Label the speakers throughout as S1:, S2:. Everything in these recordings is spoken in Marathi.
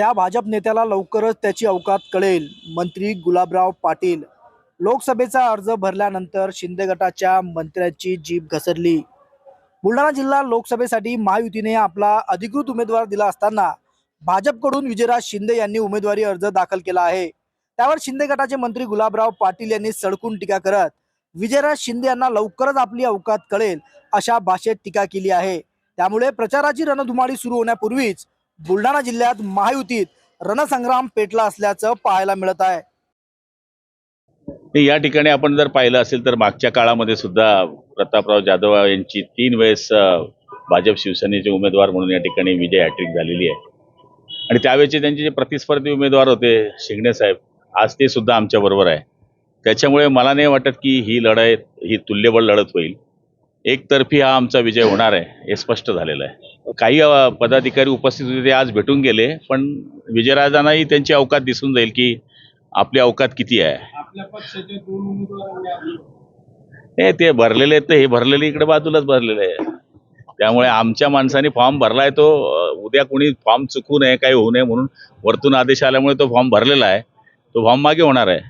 S1: त्या भाजप नेत्याला लवकरच त्याची अवकात कळेल. मंत्री गुलाबराव पाटील लोकसभेचा अर्ज भरल्यानंतर शिंदे गटाच्या मंत्र्याची जीभ घसरली. बुलढाणा जिल्हा लोकसभेसाठी महायुतीने आपला अधिकृत उमेदवार दिला असताना भाजपकडून विजयराज शिंदे यांनी उमेदवारी अर्ज दाखल केला आहे. त्यावर शिंदे गटाचे मंत्री गुलाबराव पाटील यांनी सडकून टीका करत विजयराज शिंदे यांना लवकरच आपली अवकात कळेल अशा भाषेत टीका केली आहे. त्यामुळे प्रचाराची रणधुमाळी सुरू होण्यापूर्वीच बुलढाणा जिल्ह्यात महायुतीत रणसंग्राम पेटला असल्याचं पाहायला मिळत आहे.
S2: या ठिकाणी आपण जर पाहिलं असेल तर मागच्या काळामध्ये सुद्धा प्रतापराव जाधव यांची तीन वेळेस भाजप शिवसेनेचे उमेदवार म्हणून या ठिकाणी विजय हॅट्रिक झालेली आहे. आणि त्यावेळेचे त्यांचे जे प्रतिस्पर्धी उमेदवार होते शिंगणे साहेब आज ते सुद्धा आमच्या बरोबर आहे. त्याच्यामुळे मला नाही वाटत की ही लढाई ही तुल्यबळ लढत होईल. एकतर्फी हा आमचा विजय होणार आहे हे स्पष्ट झालेलं आहे. काही पदाधिकारी उपस्थित होते ते आज भेटून गेले पण विजयराजांनाही त्यांची अवकात दिसून जाईल की आपली अवकात किती आहे. हे ते भरलेले आहेत हे भरलेले इकडे बाजूलाच भरलेले आहे त्यामुळे आमच्या माणसाने फॉर्म भरलाय तो उद्या कोणी फॉर्म चुकू नये काही होऊ नये म्हणून वरतून आदेश आल्यामुळे तो फॉर्म भरलेला आहे. तो फॉर्म मागे होणार आहे.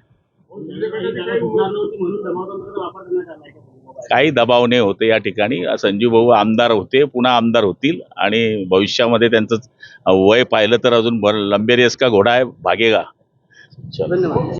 S2: काही दबाव नाही होते या ठिकाणी. संजीव भाऊ आमदार होते पुन्हा आमदार होतील आणि भविष्यामध्ये त्यांचं वय पाहिलं तर अजून भर लंबे का घोडा आहे भागेगा
S3: धन्यवाद.